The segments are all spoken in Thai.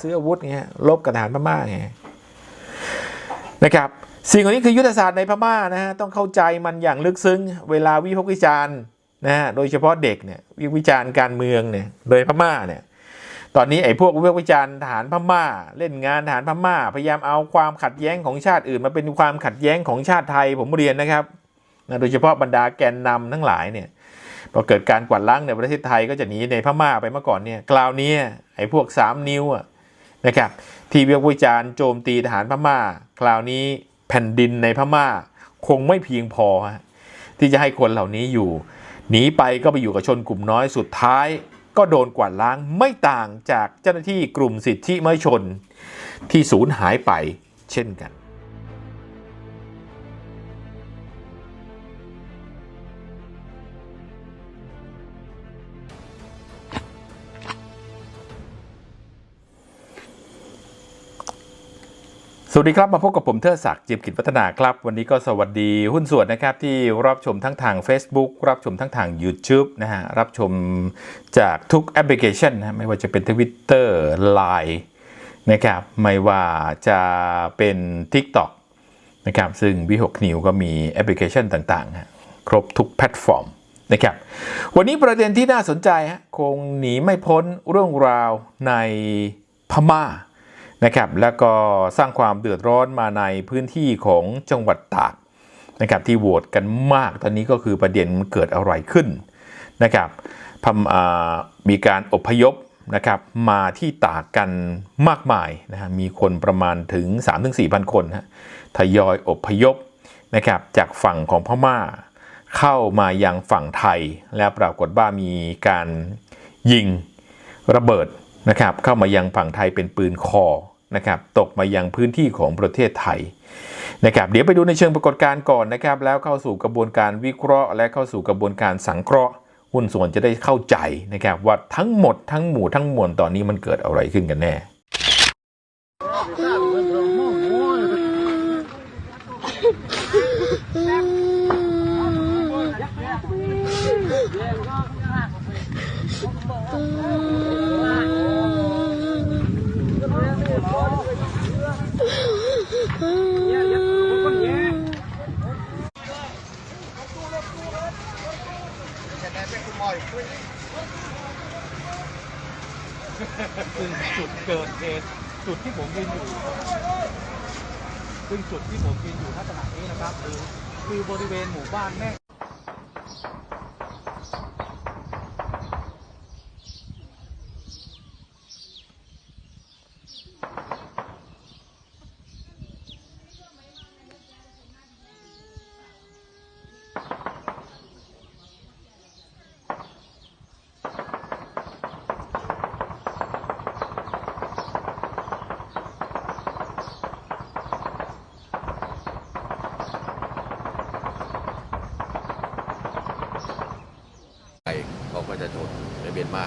ซื้ออาวุธเงี้ยลบกับทหารพม่าไงนะครับสิ่งเหล่านี้คือยุทธศาสตร์ในพม่านะฮะต้องเข้าใจมันอย่างลึกซึ้ง เวลาวิพากษ์วิจารณ์นะฮะโดยเฉพาะเด็กเนี่ยวิพากษ์วิจารณ์การเมืองเนี่ยโดยพม่าเนี่ยตอนนี้ไอ้พวกวิพากษ์วิจารณ์ทหารพม่า เล่นงานทหารพม่า พยายามเอาความขัดแย้งของชาติอื่น มาเป็นความขัดแย้งของชาติไทยผมเรียนนะครับนะโดยเฉพาะบรรดาแกนนำทั้งหลายเนี่ยพอเกิดการกวาดล้างในประเทศไทยก็จะหนีในพม่าไปเมื่อก่อนเนี่ยกล่าวนี้ไอ้พวกสามนิ้วอะ นะครับที่วิพากษ์วิจารณ์โจมตีทหารพม่า คราวนี้แผ่นดินในพม่า คงไม่เพียงพอ ที่จะให้คนเหล่านี้อยู่หนีไปก็ไปอยู่กับชนกลุ่มน้อยสุดท้าย ก็โดนกวาดล้างไม่ต่างจากเจ้าหน้าที่กลุ่มสิทธิมชน ที่สูญหายไปเช่นกัน สวัสดีครับ มาพบกับผมเทิดศักดิ์จิมกิจพัฒนาครับ วันนี้ก็สวัสดีหุ้นส่วนนะครับที่รับชมทั้งทาง Facebook รับชมทั้งทาง YouTube นะฮะ รับชมจากทุกแอปพลิเคชันนะไม่ว่าจะเป็น Twitter Line นะครับ ไม่ว่าจะเป็น TikTok นะครับ ซึ่งวิหกนิวก็มีแอปพลิเคชันต่างๆ ครบทุกแพลตฟอร์มนะครับ วันนี้ประเด็นที่น่าสนใจฮะคงหนีไม่พ้นเรื่องราวในพม่า นะครับแล้วก็สร้างความเดือดร้อนมาในพื้นที่ของจังหวัดตากนะครับที่โหวตกันมากตอนนี้ก็คือประเด็นมันเกิดอะไรขึ้นนะครับพมอ่ามีการอพยพนะครับมาที่ตากกันมากมายนะฮะมีคนประมาณถึง 3-4พันคนฮะทยอยอพยพนะครับจากฝั่งของพม่า เข้ามายังฝั่งไทย แล้วปรากฏว่ามีการยิงระเบิดนะครับเข้ามายังฝั่งไทยเป็นปืนคอ นะครับตกมายังพื้นที่ของประเทศไทยนะครับเดี๋ยวไปดูในเชิงปรากฏการณ์ก่อนนะครับ แล้วเข้าสู่กระบวนการวิเคราะห์ และเข้าสู่กระบวนการสังเคราะห์หุ้นส่วนจะได้เข้าใจนะครับว่าทั้งหมดทั้งหมู่ทั้งมวลตอนนี้มันเกิดอะไรขึ้นกันแน่ ซึ่งจุดเกิดเหตุจุดที่ผมยืนอยู่ ซึ่งจุดที่ผมยืนอยู่ณขณะนี้นะครับ คือคือบริเวณหมู่บ้านแม่ ไทยของประชาชนในเมียนมา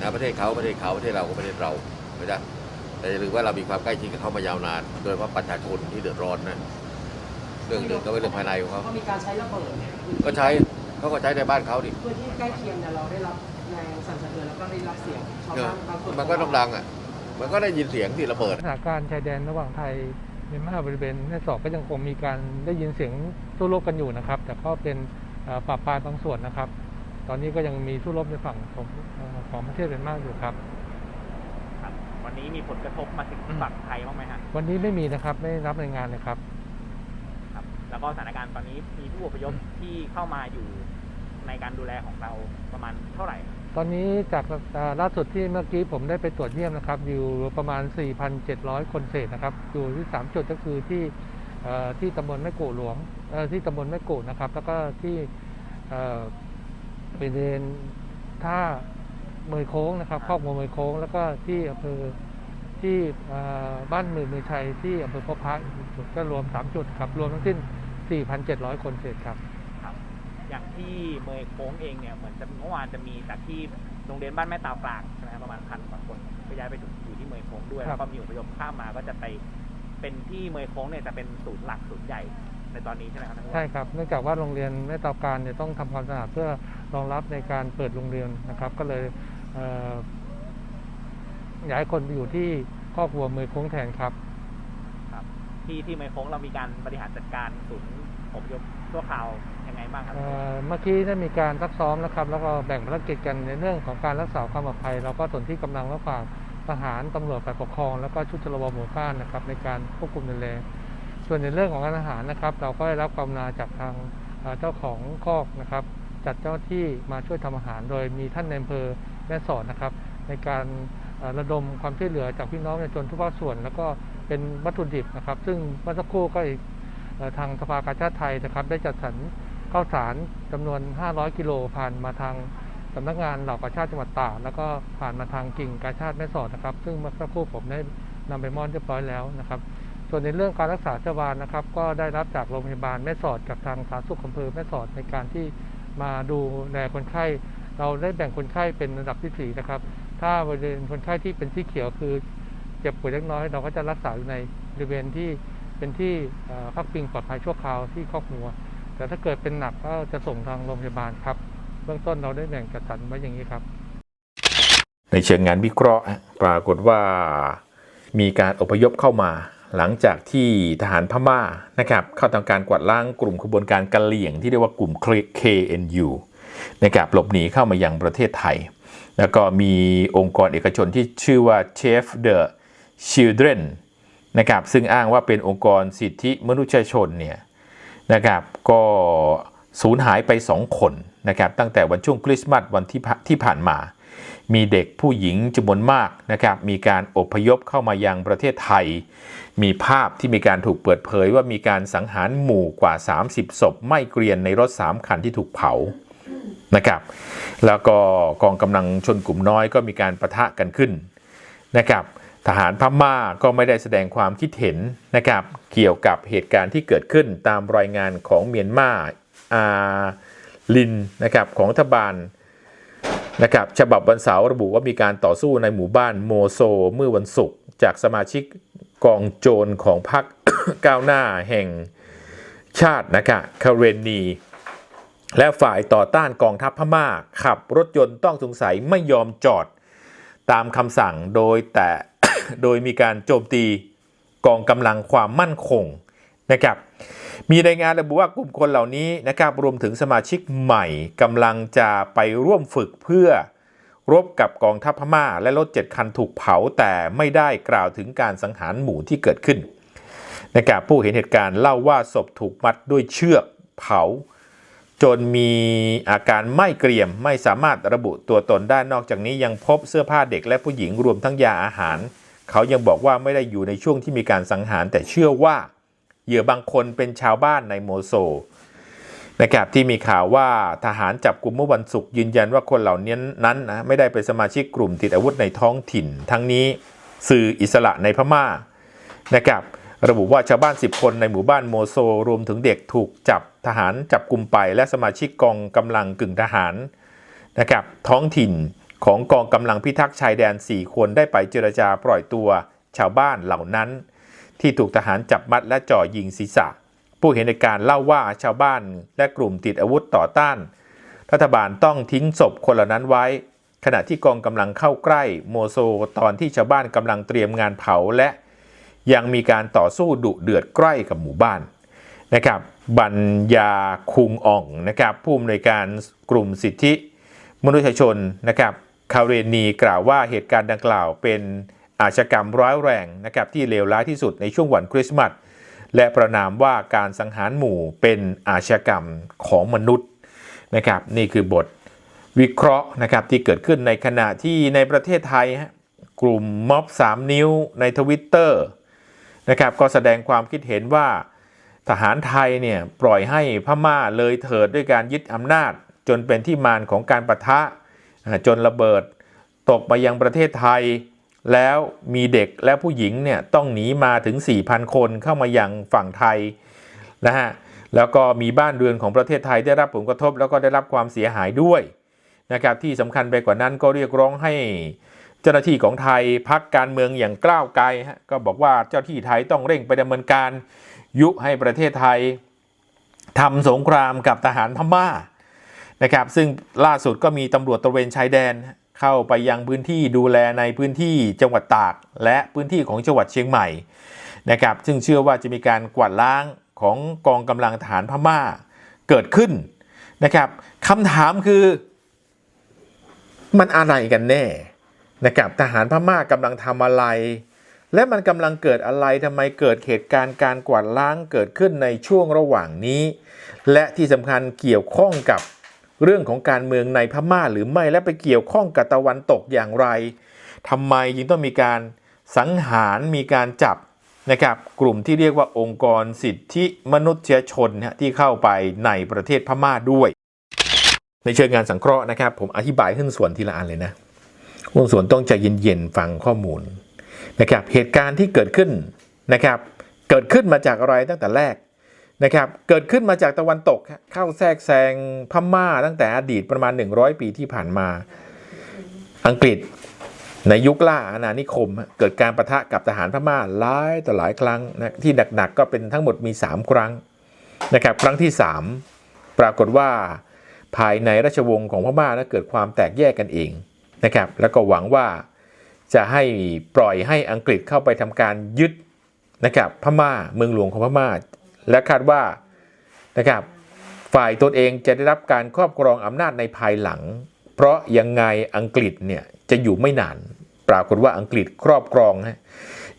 นะ ประเทศเขาประเทศเขาประเทศเราก็ประเทศเราไม่ได้แต่อย่าลืมว่าเรามีความใกล้ชิดกับเขามายาวนาน โดยเฉพาะประชาชนที่เดือดร้อนนะเรื่องหนึ่งก็เป็นเรื่องภายในของเขาก็มีการใช้ระเบิดเนี่ยก็ใช้เขาก็ใช้ในบ้านเขาดิพื้นที่ใกล้เคียงเนี่ยเราได้รับแรงสั่นสะเทือนแล้วก็ได้รับเสียงชาวเออบ้านบางส่วนมันก็ต้องดังอะมันก็ได้ยินเสียงที่ระเบิดสถานการณ์ชายแดนระหว่างไทยเมียนมาบริเวณแม่สอดก็ยังคงมีการได้ยินเสียงสู้รบกันอยู่นะครับ แต่ก็เป็นเอ่อปราบปรามบางส่วนนะครับ ตอนนี้ก็ยังมีสู้รบในฝั่งของเอ่อของประเทศเมียนมาอยู่ครับครับ วันนี้มีผลกระทบมาถึงอืมฝั่งไทยบ้างไหมฮะวันนี้ไม่มีนะครับ ไม่ได้รับรายงานเลยครับครับ แล้วก็สถานการณ์ตอนนี้มีผู้อพยพที่เข้ามาอยู่ในการดูแลของเราประมาณเท่าไหร่ ตอนนี้จากเอ่อล่าสุดที่เมื่อกี้ผมได้ไปตรวจเยี่ยมนะครับ อยู่ประมาณ 4,700 คนเศษนะครับ อยู่ที่ 3 จุดก็คือที่เอ่อที่ตำบลแม่โกหลวงเอ่อที่ตำบลแม่โกนะครับ แล้วก็ที่ เอ่อบริเวณท่าเมยโค้งนะครับคอกวัวเมยโค้ง แล้วก็ที่อำเภอที่เอ่อบ้านหมื่นเมืองชัยที่อำเภอพบพระอีกจุดก็รวม 3 จุดครับ รวมทั้งสิ้น 4,700 คนเศษครับครับ อย่างที่เมยโค้งเองเนี่ยเหมือนจะเมื่อวานจะมีจากที่โรงเรียนบ้านแม่ตาวกลางใช่ไหมครับประมาณพันกว่าคนก็ย้ายไปอยู่ที่เมยโค้งด้วยครัแล้บวก็มีอพยพข้ามมาก็จะไปเป็นที่เมยโค้งเนี่ยจะเป็นศูนย์หลักศูนย์ใหญ่ในตอนนี้ใช่ไหมครับท่านผู้ว่าใช่ครับเนื่องจากว่าโรงเรียนแม่เตาการเนี่ยต้องทำความสะอาดเพื่อ รองรับในการเปิดโรงเรียนนะครับ ก็เลยเอ่ออยากให้คนไปอยู่ที่ครอบครัวเมยโค้งแทนครับครับ ที่ที่เมย์โค้งเรามีการบริหารจัดการศูนย์อพยพชั่วคราวยังไงบ้างครับเอ่อเมื่อกี้ได้มีการซักซ้อมนะครับ แล้วก็แบ่งภารกิจกันในเรื่องของการรักษาความปลอดภัย เราก็ส่วนที่กำลังระหว่างทหารตำรวจฝ่ายปกครอง แล้วก็ชุดชลบหมู่บ้านนะครับ ในการควบคุมดูแลส่วนในเรื่องของการอาหารนะครับ เราก็ได้รับความนาจากทางเอ่อเจ้าของคอกนะครับ จัดเจ้าที่มาช่วยทำอาหาร โดยมีท่านในอำเภอแม่สอดนะครับ ในการระดมความช่วยเหลือจากพี่น้องประชาชนทุกภาคส่วน แล้วก็เป็นวัตถุดิบนะครับ ซึ่งเมื่อสักครู่ก็อีกทางสภากาชาติไทยนะครับ ได้จัดสรรข้าวสารจำนวน 500 กิโลผ่านมาทางสำนักงานเหล่ากาชาติจังหวัดตากแล้วก็ผ่านมาทางกิ่งกาชาติแม่สอดนะครับ ซึ่งเมื่อสักครู่ผมได้นำไปมอบเรียบร้อยแล้วนะครับส่วนในเรื่องการรักษาชาวบ้านนะครับ ก็ได้รับจากโรงพยาบาลแม่สอดกับทางสาธารณสุขอำเภอแม่สอดในการที่ มาดูแลคนไข้ เราได้แบ่งคนไข้เป็นระดับที่สี่นะครับ ถ้าบริเวณคนไข้ที่เป็นที่เขียวคือเจ็บป่วยเล็กน้อย เราก็จะรักษาอยู่ในบริเวณที่เป็นที่พักพิงปลอดภัยชั่วคราวที่ครอบครัว แต่ถ้าเกิดเป็นหนักก็จะส่งทางโรงพยาบาลครับ เบื้องต้นเราได้แบ่งจัดสรรไว้อย่างนี้ครับ ในเชิงงานวิเคราะห์ปรากฏว่ามีการอพยพเข้ามา หลังจากที่ทหารพม่านะครับเข้าทำการกวาดล้างกลุ่มขบวนการกะเหลี่ยงที่เรียกว่ากลุ่ม KNU นะครับหลบหนีเข้ามายังประเทศไทย แล้วก็มีองค์กรเอกชนที่ชื่อว่า Chef the Children นะครับซึ่งอ้างว่าเป็นองค์กรสิทธิมนุษยชนเนี่ยนะครับก็สูญหายไป 2 คนนะครับตั้งแต่วันช่วงคริสต์มาสวันที่ที่ผ่านมา มีเด็กผู้หญิงจำนวนมากนะครับมีการอพยพเข้ามายังประเทศไทย มีภาพที่มีการถูกเปิดเผยว่ามีการสังหารหมู่กว่า 30ศพไม่เกรียนในรถ 3 คันที่ถูกเผานะครับแล้วก็กองกำลังชนกลุ่มน้อยก็มีการประทะกันขึ้นนะครับทหารพม่าก็ไม่ได้แสดงความคิดเห็นนะครับเกี่ยวกับเหตุการณ์ที่เกิดขึ้นตามรายงานของเมียนมาอาลินนะครับของรัฐบาลนะครับฉบับวันเสาร์ระบุว่ามีการต่อสู้ในหมู่บ้านโมโซเมื่อวันศุกร์จากสมาชิก กองโจรของพรรคก้าวหน้าแห่งชาตินะครับคาเรนี และฝ่ายต่อต้านกองทัพพม่าขับรถยนต์ต้องสงสัยไม่ยอมจอดตามคำสั่งโดยแต่โดยมีการโจมตีกองกำลังความมั่นคงนะครับมีรายงานระบุว่ากลุ่มคนเหล่านี้นะครับรวมถึงสมาชิกใหม่กำลังจะไปร่วมฝึกเพื่อ รบกับกองทัพพม่า และรถเจ็ดคันถูกเผาแต่ไม่ได้กล่าวถึงการสังหารหมู่ที่เกิดขึ้นนะครับผู้เห็นเหตุการณ์เล่าว่าศพถูกมัดด้วยเชือกเผา จนมีอาการไม่เกรียมไม่สามารถระบุตัวตนได้นอกจากนี้ยังพบเสื้อผ้าเด็กและผู้หญิงรวมทั้งยาอาหาร เขายังบอกว่าไม่ได้อยู่ในช่วงที่มีการสังหารแต่เชื่อว่าเหยื่อบางคนเป็นชาวบ้านในโมโซ นะครับที่มีข่าวว่าทหารจับกลุ่มเมื่อวันศุกร์ยืนยันว่าคนเหล่านี้นั้นนะไม่ได้เป็นสมาชิกกลุ่มติดอาวุธในท้องถิ่น ทั้งนี้สื่ออิสระในพม่านะครับระบุว่าชาวบ้าน 10 คนในหมู่บ้านโมโซ รวมถึงเด็กถูกจับทหารจับกลุ่มไป และสมาชิกกองกำลังกึ่งทหารนะครับท้องถิ่นของกองกำลังพิทักษ์ชายแดน 4 คนได้ไปเจรจาปล่อยตัวชาวบ้านเหล่านั้น ที่ถูกทหารจับมัดและจ่อยิงศีรษะ ผู้เห็นในการเล่าว่าชาวบ้านและกลุ่มติดอาวุธต่อต้าน รัฐบาลต้องทิ้งศพคนเหล่านั้นไว้ ขณะที่กองกำลังเข้าใกล้โมโซตอนที่ชาวบ้านกำลังเตรียมงานเผาและยังมีการต่อสู้ดุเดือดใกล้กับหมู่บ้านนะครับบัญญาคุงอ่องนะครับผู้อำนวยการกลุ่มสิทธิ มนุษยชนนะครับคาเรนีกล่าวว่าเหตุการณ์ดังกล่าวเป็นอาชญากรรมร้ายแรงนะครับที่เลวร้ายที่สุดในช่วงวันคริสต์มาส และประนามว่าการสังหารหมู่เป็นอาชญากรรมของมนุษย์นะครับนี่คือบทวิเคราะห์นะครับที่เกิดขึ้นในขณะที่ในประเทศไทยฮะกลุ่มม็อบ 3 นิ้วในทวิตเตอร์นะครับก็แสดงความคิดเห็นว่าทหารไทยเนี่ยปล่อยให้พม่าเลยเถิดด้วยการยึดอำนาจ จนเป็นที่มานของการประทะจนระเบิดตกมายังประเทศไทย แล้วมีเด็กและผู้หญิงเนี่ยต้องหนีมาถึง 4,000 คนเข้ามายังฝั่งไทยนะฮะแล้วก็มีบ้านเรือนของประเทศไทยได้รับผลกระทบแล้วก็ได้รับความเสียหายด้วยนะครับที่สำคัญไปกว่านั้นก็เรียกร้องให้เจ้าหน้าที่ของไทยพักการเมืองอย่างกล้าวไกลฮะก็บอกว่าเจ้าที่ไทยต้องเร่งไปดำเนินการ ยุให้ประเทศไทยทำสงครามกับทหารพม่านะครับซึ่งล่าสุดก็มีตำรวจตระเวนชายแดน เข้าไปยังพื้นที่ดูแลในพื้นที่จังหวัดตาก และพื้นที่ของจังหวัดเชียงใหม่นะครับซึ่งเชื่อว่าจะมีการกวาดล้างของกองกำลังทหารพม่าเกิดขึ้นนะครับคำถามคือมันอะไรกันแน่นะครับทหารพม่ากำลังทำอะไร และมันกำลังเกิดอะไรทำไมเกิดเหตุการณ์การกวาดล้างเกิดขึ้นในช่วงระหว่างนี้ และที่สำคัญเกี่ยวข้องกับ เรื่องของการเมืองในพม่าหรือไม่และไปเกี่ยวข้องกับตะวันตกอย่างไรทำไมจึงต้องมีการสังหารมีการจับนะครับกลุ่มที่เรียกว่าองค์กรสิทธิมนุษยชนนะที่เข้าไปในประเทศพม่าด้วย ในเชิงงานสังเคราะห์นะครับ ผมอธิบายขึ้นส่วนทีละอันเลยนะหุ้นส่วนต้องใจเย็นๆฟังข้อมูลนะครับเหตุการณ์ที่เกิดขึ้นนะครับเกิดขึ้นมาจากอะไรตั้งแต่แรก นะครับเกิดขึ้นมาจากตะวันตกเข้าแทรกแซงพม่าตั้งแต่อดีตประมาณ 100 ปีที่ผ่านมา อังกฤษในยุคล่าอาณานิคม เกิดการประทะกับทหารพม่าหลายต่อหลายครั้งนะที่หนักๆก็เป็นทั้งหมดมี 3 ครั้งนะครับครั้งที่ 3 ปรากฏว่าภายในราชวงศ์ของพม่านะเกิดความแตกแยกกันเองนะครับแล้วก็หวังว่าจะให้ปล่อยให้อังกฤษเข้าไปทำการยึดนะครับพม่าเมืองหลวงของพม่า และคาดว่านะครับฝ่ายตนเองจะได้รับการครอบครองอำนาจในภายหลัง เพราะยังไงอังกฤษเนี่ยจะอยู่ไม่นาน ปรากฏว่าอังกฤษครอบครองฮะ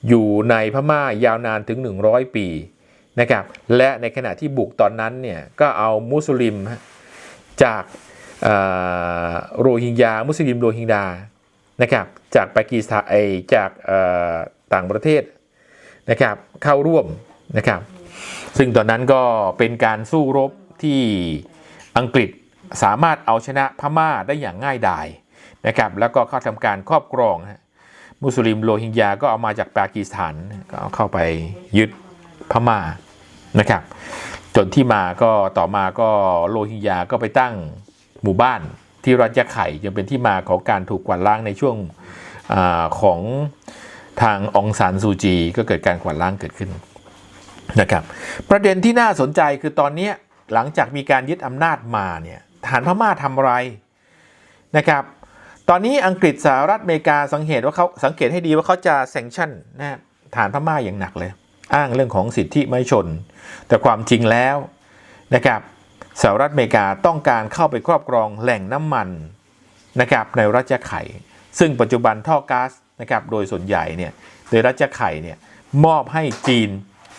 อยู่ในพม่ายาวนานถึง 100 ปีนะครับและในขณะที่บุกตอนนั้นเนี่ยก็เอามุสลิมจากโรฮิงญา มุสลิมโรฮิงญานะครับจากปากีสถานไอจากต่างประเทศนะครับเข้าร่วมนะครับ ซึ่งตอนนั้นก็เป็นการสู้รบที่อังกฤษสามารถเอาชนะพม่าได้อย่างง่ายดายนะครับแล้วก็เข้าทำการครอบครองฮะมุสลิมโรฮิงญาก็เอามาจากปากีสถานก็เอาเข้าไปยึดพม่านะครับ จนที่มาก็ต่อมาก็โรฮิงญาก็ไปตั้งหมู่บ้านที่รัฐยะไข่ยังเป็นที่มาของการถูกกวาดล้างในช่วงอของทางองซานซูจี ก็เกิดการกวาดล้างเกิดขึ้น นะครับประเด็นที่น่าสนใจคือตอนนี้หลังจากมีการยึดอำนาจมาเนี่ยฐานพม่าทำอะไรนะครับตอนนี้อังกฤษสหรัฐอเมริกาสังเกตว่าเขาสังเกตให้ดีว่าเขาจะแซงชั่นนะฐานพม่าอย่างหนักเลย อ้างเรื่องของสิทธิมนุษยชน แต่ความจริงแล้วนะครับสหรัฐอเมริกาต้องการเข้าไปครอบครองแหล่งน้ำมันนะครับในรัฐยะไข่ ซึ่งปัจจุบันท่อก๊าซนะครับโดยส่วนใหญ่เนี่ยโดยรัฐยะไข่เนี่ยมอบให้จีน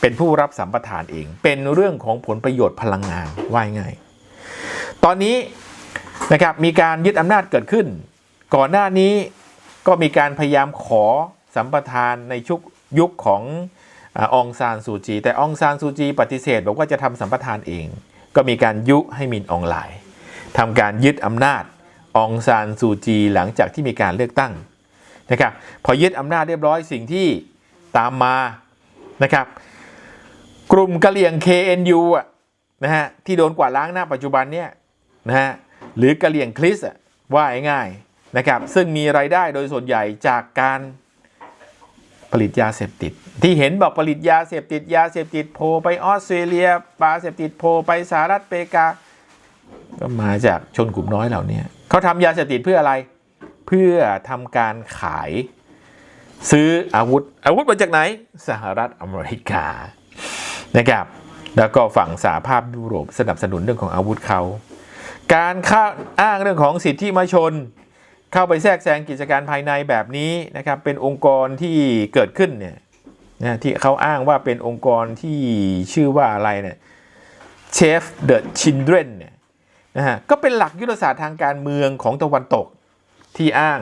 เป็นผู้รับสัมปทานเอง เป็นเรื่องของผลประโยชน์พลังงานว่ายง่าย ตอนนี้นะครับมีการยึดอำนาจเกิดขึ้น ก่อนหน้านี้ก็มีการพยายามขอสัมปทานในชุกยุคของอองซานซูจี แต่องซานซูจีปฏิเสธบอกว่าจะทำสัมปทานเอง ก็มีการยุให้มินออนไลน์ทำการยึดอำนาจองซานซูจีหลังจากที่มีการเลือกตั้งนะครับพอยึดอำนาจเรียบร้อยสิ่งที่ตามมานะครับ กลุ่มกะเหลี่ยง KNU อะนะฮะที่โดนกวาดล้างหน้าปัจจุบันเนี่ยนะฮะหรือกะเหลี่ยงคริสอะว่าง่ายๆนะครับซึ่งมีรายได้โดยส่วนใหญ่จากการผลิตยาเสพติด ที่เห็นบอกผลิตยาเสพติดยาเสพติดโพไปออสเตรเลียปาเสพติดโพไปสหรัฐอเมริกา ก็มาจากชนกลุ่มน้อยเหล่านี้เขาทำยาเสพติดเพื่ออะไร เพื่อทำการขาย ซื้ออาวุธอาวุธมาจากไหน สหรัฐอเมริกา นะครับ แล้วก็ฝั่งสหภาพยุโรปสนับสนุนเรื่องของอาวุธเขาการข้าอ้างเรื่องของสิทธิมชน เข้าไปแทรกแซงกิจการภายในแบบนี้นะครับ เป็นองค์กรที่เกิดขึ้นเนี่ยนะที่เขาอ้างว่าเป็นองค์กรที่ชื่อว่าอะไรเนี่ย Chef the Children เนี่ยนะฮะก็เป็นหลักยุทธศาสตร์ทางการเมืองของตะวันตกที่อ้าง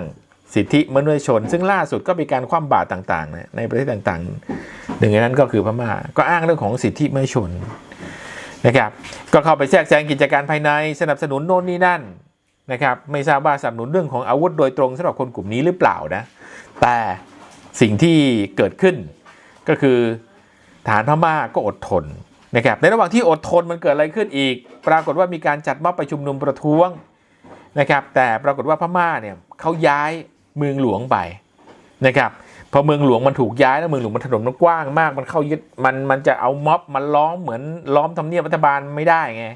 สิทธิมนุษยชน ซึ่งล่าสุดก็มีการคว่ำบาตรต่างๆนในประเทศต่างๆ หนึ่งในนั้นก็คือพม่าก็อ้างเรื่องของสิทธิมนุษยชนนะครับก็เข้าไปแทรกแซงกิจการภายในสนับสนุนโน่นนี่นั่นนะครับไม่ทราบว่าสนับสนุนเรื่องของอาวุธโดยตรงสำหรับคนกลุ่มนี้หรือเปล่านะแต่สิ่งที่เกิดขึ้นก็คือฐานพม่าก็อดทนนะครับในระหว่างที่อดทนมันเกิดอะไรขึ้นอีก ปรากฏว่ามีการจัดม็อบไปชุมนุมประท้วงนะครับแต่ปรากฏว่าพม่าเนี่ยเขาย้าย เมืองหลวงไปนะครับพอเมืองหลวงมันถูกย้ายแล้วเมืองหลวงมันถนนมันกว้างมาก มันเข้ายึดมันมันจะเอาม็อบมันล้อมเหมือนล้อมทำเนียบรัฐบาลไม่ได้ไง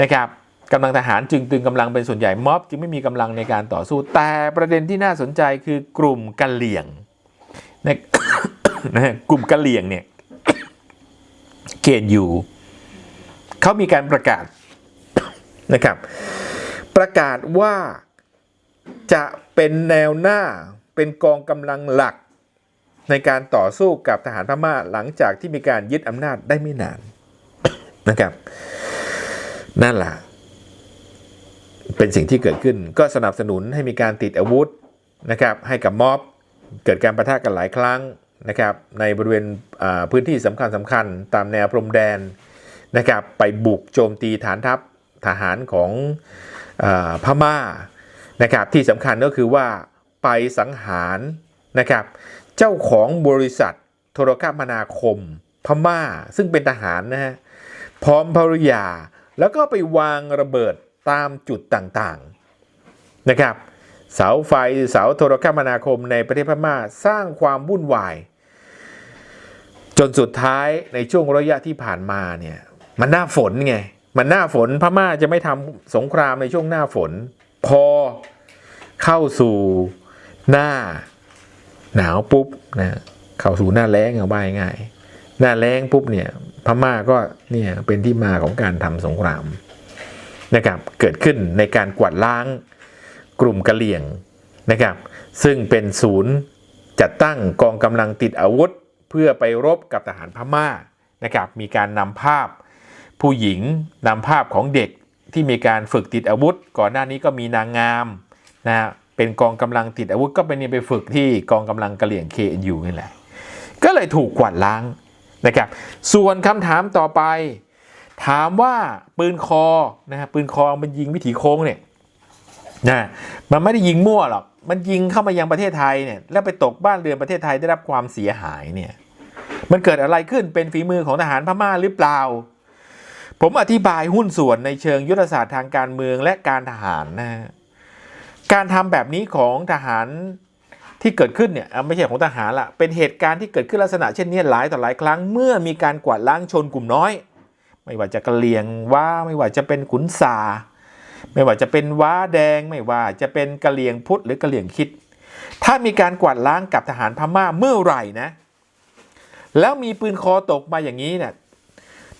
นะครับกำลังทหารจึงตึงกำลังเป็นส่วนใหญ่ม็อบจึงไม่มีกำลังในการต่อสู้แต่ประเด็นที่น่าสนใจคือกลุ่มกะเหลี่ยงนะฮะกลุ่มกะเหลี่ยงเนี่ยเกณฑ์อยู่เขามีการประกาศนะครับ ประกาศว่า จะเป็นแนวหน้าเป็นกองกำลังหลัก ในการต่อสู้กับทหารพม่าหลังจากที่มีการยึดอำนาจได้ไม่นานนะครับนั่นแหละเป็นสิ่งที่เกิดขึ้นก็สนับสนุนให้มีการติดอาวุธนะครับให้กับม็อบเกิดการประทะกันหลายครั้งนะครับในบริเวณพื้นที่สำคัญสำคัญตามแนวพรมแดนนะครับไปบุกโจมตีฐานทัพทหารของอพม่า นะครับที่สำคัญก็คือว่าไปสังหารนะครับเจ้าของบริษัทโทรคมนาคมพม่า ซึ่งเป็นทหารนะฮะพร้อมภริยา แล้วก็ไปวางระเบิดตามจุดต่างๆนะครับเสาไฟเสาโทรคมนาคมในประเทศพม่าสร้างความวุ่นวาย จนสุดท้ายในช่วงระยะที่ผ่านมาเนี่ยมันหน้าฝนไงมันหน้าฝนพม่าจะไม่ทำสงครามในช่วงหน้าฝน พอเข้าสู่หน้าหนาวปุ๊บนะเข้าสู่หน้าแล้งเอาว่าง่าย หน้าแล้งปุ๊บเนี่ยพม่าก็เนี่ยเป็นที่มาของการทำสงครามนะครับเกิดขึ้นในการกวาดล้างกลุ่มกะเหลี่ยงนะครับ ซึ่งเป็นศูนย์จัดตั้งกองกำลังติดอาวุธ เพื่อไปรบกับทหารพม่านะครับมีการนำภาพผู้หญิงนำภาพของเด็ก ที่มีการฝึกติดอาวุธ ก่อนหน้านี้ก็มีนางงามนะฮะเป็นกองกำลังติดอาวุธก็เป็นไปฝึกที่กองกำลังกะเหลี่ยง KNU นี่แหละ ก็เลยถูกกวาดล้างนะครับ ส่วนคำถามต่อไป ถามว่าปืนคอนะฮะปืนคอมันยิงวิถีโค้งเนี่ยนะมันไม่ได้ยิงมั่วหรอกมันยิงเข้ามายังประเทศไทยเนี่ยแล้วไปตกบ้านเรือนประเทศไทยได้รับความเสียหายเนี่ยมันเกิดอะไรขึ้นเป็นฝีมือของทหารพม่าหรือเปล่า ผมอธิบายหุ้นส่วนในเชิงยุทธศาสตร์ทางการเมืองและการทหารนะการทำแบบนี้ของทหารที่เกิดขึ้นเนี่ยไม่ใช่ของทหารละเป็นเหตุการณ์ที่เกิดขึ้นลักษณะเช่นนี้หลายต่อหลายครั้งเมื่อมีการกวาดล้างชนกลุ่มน้อย ไม่ว่าจะกะเหลียงว่าไม่ว่าจะเป็นขุนสาไม่ว่าจะเป็นว้าแดง ไม่ว่าจะเป็นกะเหลี่ยงพุทธหรือกะเหลี่ยงคิด ถ้ามีการกวาดล้างกับทหารพม่าเมื่อไหร่นะ แล้วมีปืนคอตกมาอย่างนี้เนี่ย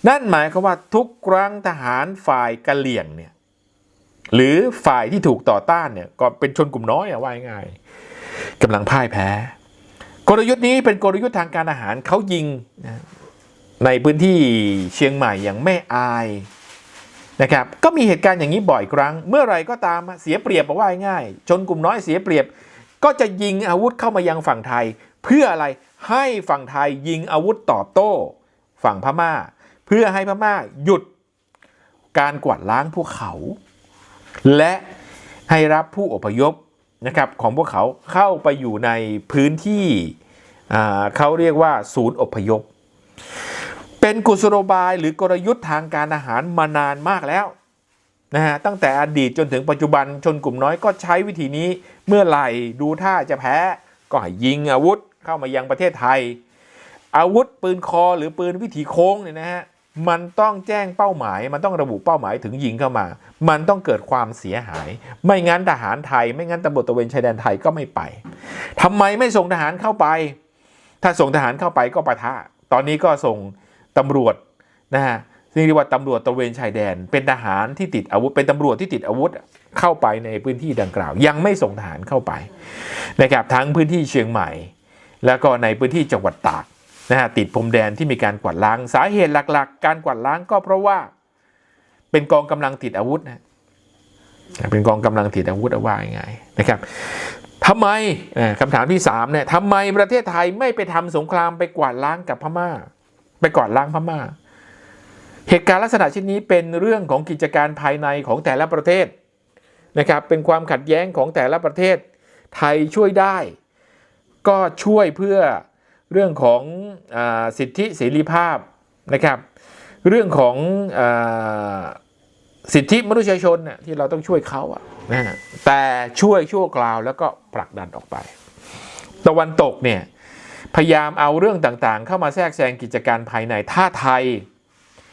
นั่นหมายความว่าทุกครั้งทหารฝ่ายกะเหลี่ยงเนี่ยหรือฝ่ายที่ถูกต่อต้านเนี่ยก็เป็นชนกลุ่มน้อยอะว่ายง่ายกำลังพ่ายแพ้ กลยุทธ์นี้เป็นกลยุทธ์ทางการอาหารเขายิงในพื้นที่เชียงใหม่อย่างแม่อายนะครับก็มีเหตุการณ์อย่างนี้บ่อยครั้ง เมื่อไรก็ตามเสียเปรียบอกว่าง่าย ชนกลุ่มน้อยเสียเปรียบ ก็จะยิงอาวุธเข้ามายังฝั่งไทย เพื่ออะไรให้ฝั่งไทยยิงอาวุธตอบโต้ ฝั่งพม่า เพื่อให้พม่าหยุดการกวาดล้างพวกเขา และให้รับผู้อพยพนะครับของพวกเขาเข้าไปอยู่ในพื้นที่เขาเรียกว่าศูนย์อพยพ เป็นกุศโลบายหรือกลยุทธ์ทางการอาหารมานานมากแล้วนะฮะตั้งแต่อดีตจนถึงปัจจุบันชนกลุ่มน้อยก็ใช้วิธีนี้เมื่อไหร่ดูท่าจะแพ้ก็ให้ยิงอาวุธเข้ามายังประเทศไทย อาวุธปืนคอหรือปืนวิถีโค้งเนี่ยนะฮะ มันต้องแจ้งเป้าหมาย มันต้องระบุเป้าหมายถึงยิงเข้ามา มันต้องเกิดความเสียหาย ไม่งั้นทหารไทย ไม่งั้นตำรวจตะเวนชายแดนไทยก็ไม่ไปทำไมไม่ส่งทหารเข้าไป ถ้าส่งทหารเข้าไปก็ปะทะ ตอนนี้ก็ส่งตำรวจนะฮะซึ่งเรียกว่าตำรวจตะเวนชายแดน เป็นทหารที่ติดอาวุธ เป็นตำรวจที่ติดอาวุธเข้าไปในพื้นที่ดังกล่าว ยังไม่ส่งทหารเข้าไปนะครับทั้งพื้นที่เชียงใหม่ แล้วก็ในพื้นที่จังหวัดตาก นะฮะติดพรมแดนที่มีการกวาดล้าง สาเหตุหลักๆ การกวาดล้างก็เพราะว่า เป็นกองกำลังติดอาวุธนะเป็นกองกำลังติดอาวุธเอาว่ายังไงนะครับทำไมอ่าคำถามที่สามเนี่ยทำไมประเทศไทยไม่ไปทำสงครามไปกวาดล้างกับพม่า ไปกวาดล้างพม่า เหตุการณ์ลักษณะเช่นนี้เป็นเรื่องของกิจการภายในของแต่ละประเทศนะครับเป็นความขัดแย้งของแต่ละประเทศ ไทยช่วยได้ ก็ช่วยเพื่อ เรื่องของอสิทธิเสรีภาพนะครับ เรื่องของอสิทธิมนุษยชนน่ะที่เราต้องช่วยเขาอะนะแต่ช่วยชั่วคราวแล้วก็ผลักดันออกไป ตะวันตกเนี่ยพยายามเอาเรื่องต่างๆ เข้ามาแทรกแซงกิจการภายในถ้าไทย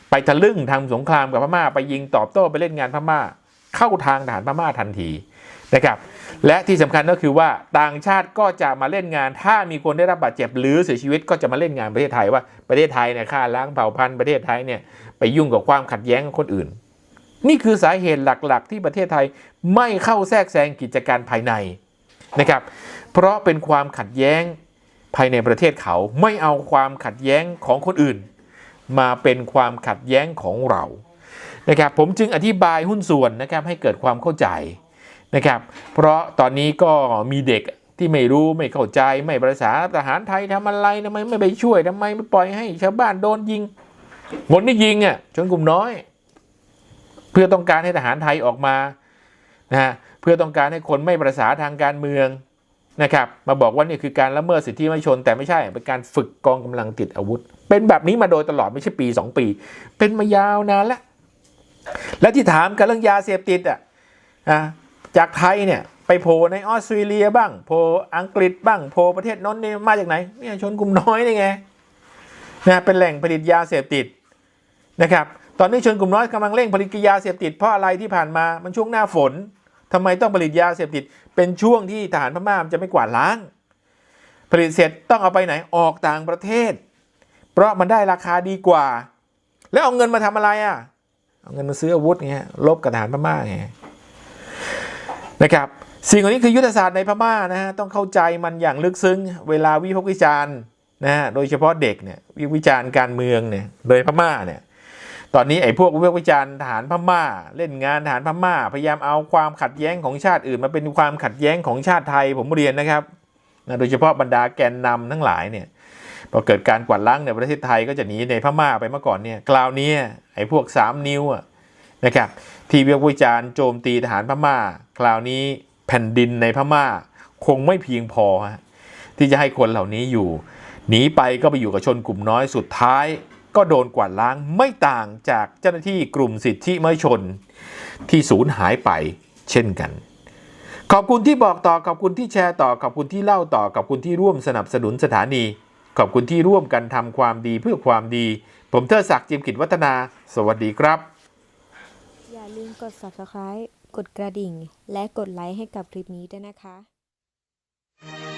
ไปทะลึ่งทำสงครามกับพม่า ไปยิงตอบโต้ไปเล่นงานพม่า เข้าทางทหารพม่าทันทีนะครับ และที่สำคัญก็คือว่าต่างชาติก็จะมาเล่นงาน ถ้ามีคนได้รับบาดเจ็บหรือเสียชีวิตก็จะมาเล่นงานประเทศไทยว่าประเทศไทยเนี่ยฆ่าล้างเผ่าพันธุ์ประเทศไทยเนี่ยไปยุ่งกับความขัดแย้งคนอื่น นี่คือสาเหตุหลักๆ ที่ประเทศไทยไม่เข้าแทรกแซงกิจการภายในนะครับ เพราะเป็นความขัดแย้งภายในประเทศเขาไม่เอาความขัดแย้งของคนอื่น มาเป็นความขัดแย้งของเรานะครับผมจึงอธิบายหุ้นส่วนนะครับให้เกิดความเข้าใจ นะครับ เพราะตอนนี้ก็มีเด็กที่ไม่รู้ไม่เข้าใจไม่ประสาทหารไทยทำอะไรทำไมไม่ไปช่วยทำไมไม่ปล่อยให้ชาวบ้านโดนยิงคนที่ยิงอะชนกลุ่มน้อย เพื่อต้องการให้ทหารไทยออกมานะฮะเพื่อต้องการให้คนไม่ประสาทางการเมืองนะครับ มาบอกว่านี่คือการละเมิดสิทธิมนุษยชนแต่ไม่ใช่เป็นการฝึกกองกำลังติดอาวุธ เป็นแบบนี้มาโดยตลอดไม่ใช่ปี 2 ปี เป็นมายาวนานแล้วและที่ถามกันเรื่องยาเสพติดอะอะ จากไทยเนี่ยไปโผล่ในออสเตรเลียบ้างโผล่อังกฤษบ้างโผล่ประเทศโน้นนี่มาจากไหนเนี่ยชนกลุ่มน้อยนี่ไงนะเป็นแหล่งผลิตยาเสพติดนะครับ ตอนนี้ชนกลุ่มน้อยกำลังเร่งผลิตยาเสพติดเพราะอะไรที่ผ่านมามันช่วงหน้าฝนทำไมต้องผลิตยาเสพติด เป็นช่วงที่ทหารพม่ามันจะไม่กวาดล้าง ผลิตเสร็จต้องเอาไปไหนออกต่างประเทศ เพราะมันได้ราคาดีกว่า แล้วเอาเงินมาทำอะไรอะเอาเงินมาซื้ออาวุธไงลบกับทหารพม่าไง นะครับสิ่งเหล่านี้คือยุทธศาสตร์ในพม่านะฮะต้องเข้าใจมันอย่างลึกซึ้ง เวลาวิพากษ์วิจารณ์นะฮะโดยเฉพาะเด็กเนี่ยวิพากษ์วิจารณ์การเมืองเนี่ยโดยพม่าเนี่ยตอนนี้ไอ้พวกวิพากษ์วิจารณ์ทหารพม่า เล่นงานทหารพม่า พยายามเอาความขัดแย้งของชาติอื่น มาเป็นความขัดแย้งของชาติไทยผมเรียนนะครับนะโดยเฉพาะบรรดาแกนนำทั้งหลายเนี่ยพอเกิดการกวาดล้างในประเทศไทยก็จะหนีในพม่าไปเมื่อก่อนเนี่ยคราวนี้ไอ้พวก 3 นิ้วอะนะครับ ที่วิพากษ์วิจารณ์โจมตีทหารพม่า คราวนี้แผ่นดินในพม่า คงไม่เพียงพอที่จะให้คนเหล่านี้อยู่หนีไปก็ไปอยู่กับชนกลุ่มน้อยสุดท้าย ก็โดนกวาดล้างไม่ต่างจากเจ้าหน้าที่กลุ่มสิทธิมนุษยชน ที่สูญหายไปเช่นกัน ขอบคุณที่บอกต่อขอบคุณที่แชร์ต่อขอบคุณที่เล่าต่อขอบคุณที่ร่วมสนับสนุนสถานี ขอบคุณที่ร่วมกันทำความดีเพื่อความดี ผมเทอศักดิ์จิมกิจวัฒนา สวัสดีครับ กด subscribe กดกระดิ่ง และกดไลค์ให้กับคลิปนี้ด้วยนะคะ